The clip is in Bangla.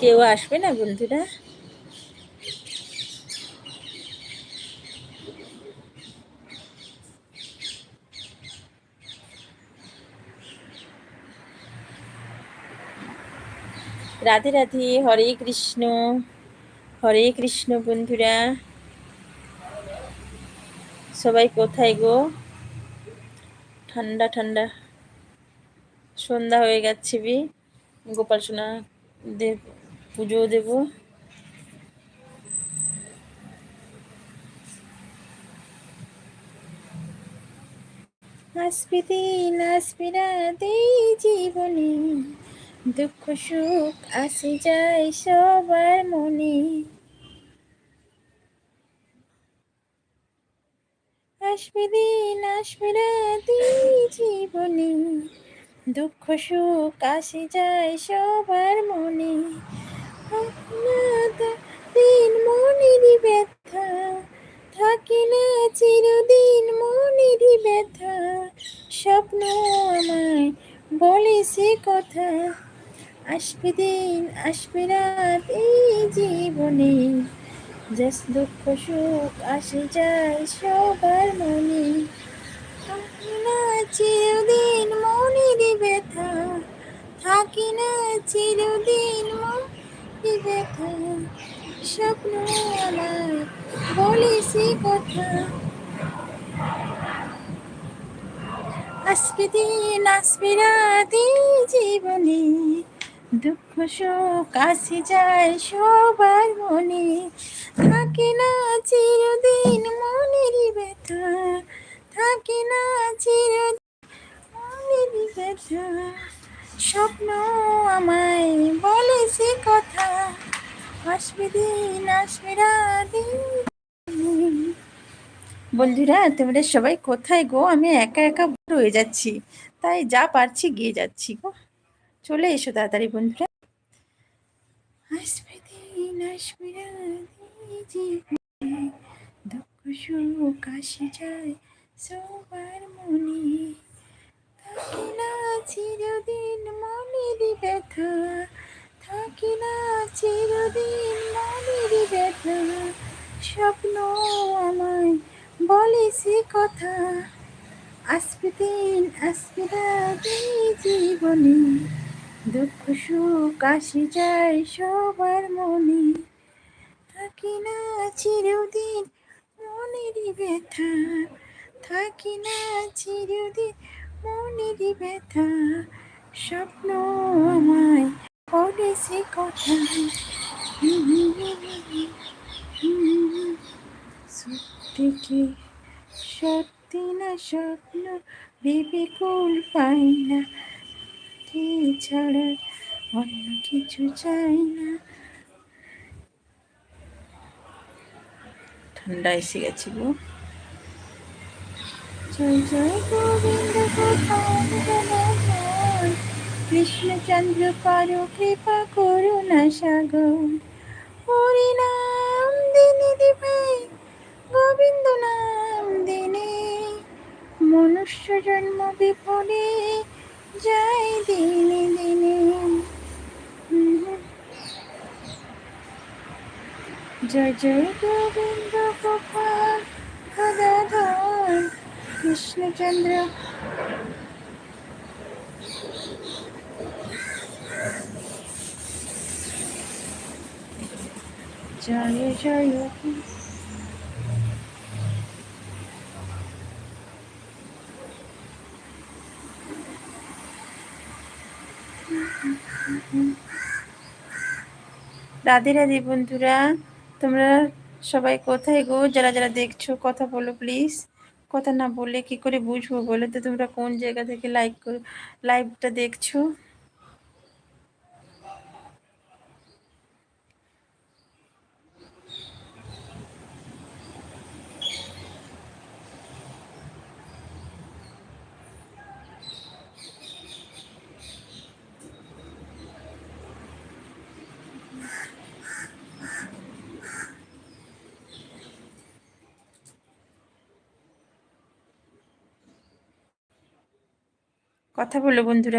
কেউ আসবে না বন্ধুরা? রাধে রাধে, হরে কৃষ্ণ হরে কৃষ্ণ বন্ধুরা। সবাই কোথায় গো? ঠান্ডা ঠান্ডা। সন্ধ্যা হয়ে গেছে বি। গোপাল সোনা দেব পুজো দেব। আসবে দিন, আসবে রাতে জীবনে। দুঃখ, সুখ আসে যায় সবার মনে। আসবে দিন, আসবে রাতে জীবনে। দুঃখ, সুখ আসে যায় সবার মনে। দিন মনেরই ব্যথা। থাকে না চিরদিন মনেরই ব্যথা। স্বপ্ন আমায় বলে সে কথা। আসবে দিন, আসবে রাত এই জীবনে। জাস্ট দুঃখ, সুখ, আসে, যায় সবার মনে। না চিরদিন মনেরই ব্যথা। থাকি না চিরদিন মনে ব্যথা স্বপ্ন আমার কথা। আসবে দিন আসবে রাতে জীবনে, দুঃখ, শোক আসে যায় সবার মনে। থাকে না বন্ধুরা, তোমরা সবাই কোথায় গো? আমি একা একা রয়ে যাচ্ছি। তাই যা পারছি গিয়ে যাচ্ছি গো। চলে এসো তাড়াতাড়ি বন্ধুরা। আসবে সুখ সবার মনে। থাকে না চিরদিন মনের ব্যথা। থাকে না চিরদিন স্বপ্ন আমায় বলে সে কথা। আসবে দিন, আসবে জীবনে। দুঃখ, সুখ আসে যায় সবার মনে। থাকি না চিরদিন মনেরই ব্যথা। থাকি না চিরদিন মনেরই ব্যথা। স্বপ্ন আমায় বলে সে কথা। সত্যি কি সত্যি না স্বপ্ন? ভেবে কুল পাই না। কি ছাড়া অন্য কিছু চাই না। ঠান্ডা এসে গেছে গো। জয় জয় গোবিন্দ কৃষ্ণচন্দ্র পারো কৃপা করুণা সাগর। হরিনাম দিনে দিনে জয় জয় গোবিন্দ গোপাল গদাধর কৃষ্ণচন্দ্র জয় জয় রাধে রাধে বন্ধুরা, তোমরা সবাই কোথায় গো? যারা যারা দেখছ, কথা বলো প্লিজ কথা না বলে কি করে বুঝব বলে তো? তোমরা কোন জায়গা থেকে লাইক লাইভটা দেখছ? কথা বলো বন্ধুরা